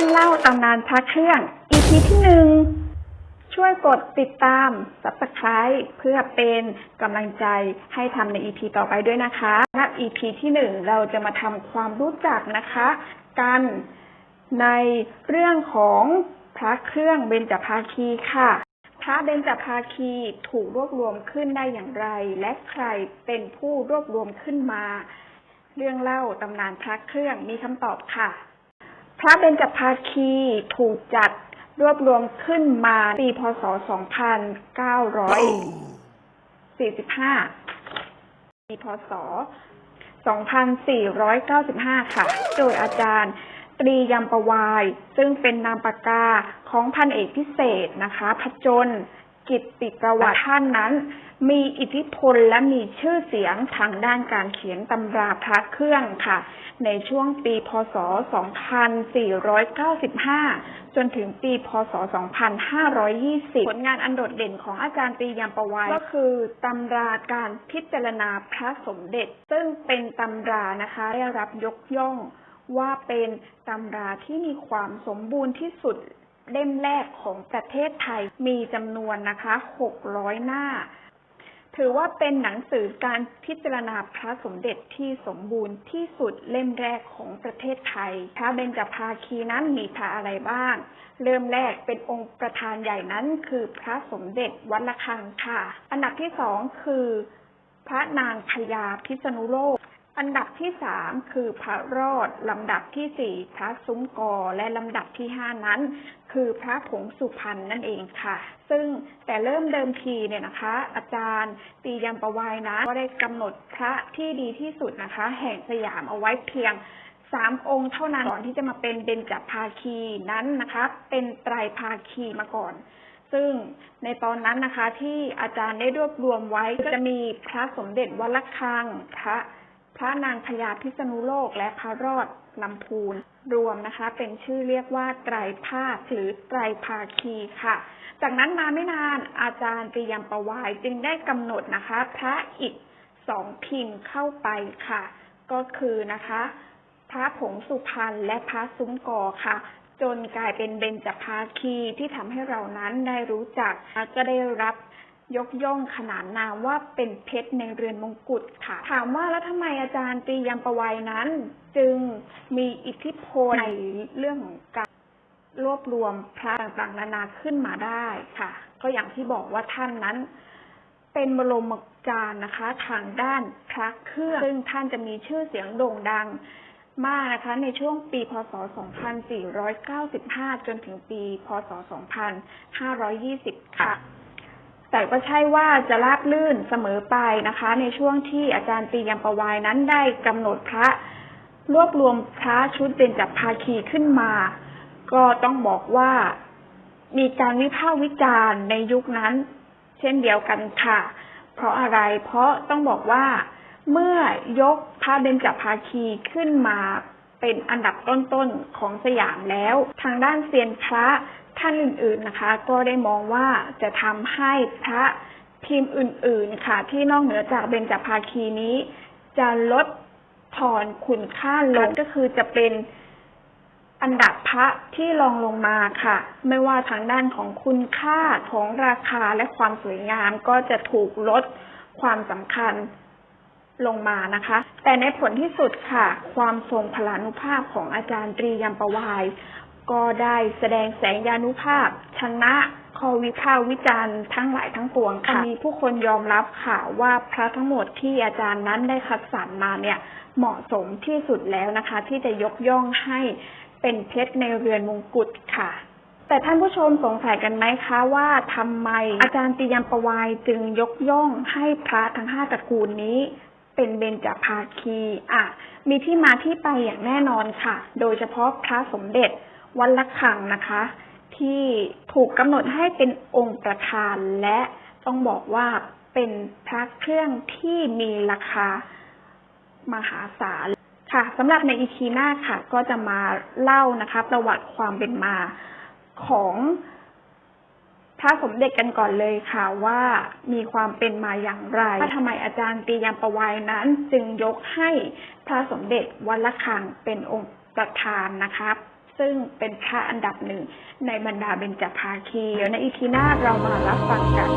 รื่องเล่าตำนานพระเครื่อง EP ที่หนึ่งช่วยกดติดตาม subscribe เพื่อเป็นกำลังใจให้ทำใน EP ต่อไปด้วยนะคะและ EP ที่หนึ่งเราจะมาทำความรู้จักนะคะ กันในเรื่องของพระเครื่องเบญจภาคีค่ะ พระเบญจภาคีถูกรวบรวมขึ้นได้อย่างไร และใครเป็นผู้รวบรวมขึ้นมา เรื่องเล่าตำนานพระเครื่องมีคำตอบค่ะ พระเบญจภาคีถูกจัดรวบรวมขึ้นมาปีพศ 2945 ปีพศ 2495 ค่ะ โดยอาจารย์ตรียมประวาย ซึ่งเป็นนามปากกาของพันเอกพิเศษนะคะ พจน กิตติประวัติท่านนั้น มีอิทธิพลและมีชื่อเสียงทางด้านการเขียนตำราพระเครื่องค่ะ ในช่วงปี พศ 2495 จนถึงปี พศ 2520 ผลงานอันโดดเด่นของอาจารย์ตรียามประวายก็คือตำราการพิจารณาพระสมเด็จ ซึ่งเป็นตำรานะคะ ได้รับยกย่องว่าเป็นตำราที่มีความสมบูรณ์ที่สุดเล่มแรกของประเทศไทยมีจำนวนนะคะ 600 หน้า ถือว่าเป็นหนังสือการพิจารณาพระสมเด็จที่สมบูรณ์ที่สุดเล่มแรกของประเทศไทย พระเบญจภาคีนั้นมีพระอะไรบ้าง เริ่มแรกเป็นองค์ประธานใหญ่นั้นคือพระสมเด็จวัดระฆังค่ะ อันดับที่สองคือ พระนางพญาพิษณุโลก อันดับที่สามคือพระรอด ลำดับที่สี่พระซุ้มกอ และลำดับที่ห้านั้น คือพระผงสุพรรณนั่นเองค่ะ ซึ่งแต่เริ่มเดิมทีเนี่ยนะคะ อาจารย์ตียมประวายนะก็ได้กำหนดพระที่ดีที่สุดนะคะ แห่งสยามเอาไว้เพียงสามองค์เท่านั้นก่อนที่จะมาเป็นเบญจภาคีนั้นนะคะ เป็นไตรภาคีมาก่อนซึ่งในตอนนั้นนะคะที่อาจารย์ได้รวบรวมไว้จะมีพระสมเด็จวัดระฆังพระ พระนางพญาพิษณุโลกและพระรอดลำพูนรวมนะคะ เป็นชื่อเรียกว่าไตรภาคหรือไตรภาคีค่ะ จากนั้นมาไม่นานอาจารย์ตรียมประวายจึงได้กำหนดนะคะ พระอีกสองพิมพ์เข้าไปค่ะ ก็คือนะคะ พระผงสุพรรณและพระซุ้มกอค่ะ จนกลายเป็นเบญจภาคีที่ทำให้เรานั้นได้รู้จัก ก็ได้รับ ยกย่องขนานนามว่าเป็นเพชรในเรือนมงกุฎค่ะ ถามว่าแล้วทำไมอาจารย์ตรียมประวัยนั้น จึงมีอิทธิพลในเรื่องของการรวบรวมพระต่างๆนานาขึ้นมาได้ค่ะ ก็อย่างที่บอกว่าท่านนั้น เป็นบรมจารย์นะคะ ทางด้านพระเครื่อง ซึ่งท่านจะมีชื่อเสียงโด่งดังมากนะคะในช่วงปีพศ 2495 จนถึงปี พศ 2520 ค่ะ แต่ก็ใช่ว่าจะราบลื่นเสมอไปนะคะ ในช่วงที่อาจารย์ตียมประวายนั้นได้กำหนดพระ รวบรวมพระชุดเบญจภาคีขึ้นมา ก็ต้องบอกว่ามีการวิพากษ์วิจารณ์ในยุคนั้น เช่นเดียวกันค่ะ เพราะอะไรเพราะต้องบอกว่าเมื่อยกพระเบญจภาคีขึ้นมาเป็นอันดับต้นๆของสยามแล้ว ทางด้านเซียนพระ ท่านอื่นๆนะคะ ก็ได้มองว่าจะทำให้พระพิมพ์อื่น ๆ ค่ะ ที่นอกเหนือจากเบญจภาคีนี้ จะลดทอนคุณค่าลงก็คือจะเป็นอันดับพระที่รองลงมาค่ะ ไม่ว่าทางด้านของคุณค่าของราคาและความสวยงามก็จะถูกลดความสำคัญลงมานะคะ แต่ในผลที่สุดค่ะ ความทรงพลานุภาพของอาจารย์ตรียมประวาย ก็ได้แสดงแสงยานุภาพ ชนะข้อวิพากษ์วิจารณ์ทั้งหลายทั้งปวงค่ะมีผู้คนยอมรับค่ะว่าพระทั้งหมดที่อาจารย์นั้นได้คัดสรรมาเนี่ยเหมาะสมที่สุดแล้วนะคะ ที่จะยกย่องให้เป็นเพชรในเรือนมงกุฎค่ะ แต่ท่านผู้ชมสงสัยกันไหมคะว่าทำไมอาจารย์ตียมประวายจึงยกย่องให้พระทั้งห้าตระกูลนี้เป็นเบญจภาคี อะ มีที่มาที่ไปอย่างแน่นอนค่ะ โดยเฉพาะพระสมเด็จ วัดละคังนะคะ ที่ถูกกำหนดให้เป็นองค์ประธานและต้องบอกว่าเป็นพระเครื่องที่มีราคามหาศาลค่ะสำหรับในอีพีหน้าค่ะ ก็จะมาเล่านะคะ ประวัติความเป็นมาของพระสมเด็จกันก่อนเลยค่ะว่ามีความเป็นมาอย่างไรว่าทำไมอาจารย์ตียามประวัยนั้น จึงยกให้พระสมเด็จวัดละคังเป็นองค์ประธานนะคะ ซึ่งเป็นพระอันดับหนึ่ง ในบรรดาเบญจภาคี เดี๋ยวในอีทีหน้าเรามารับฟังกัน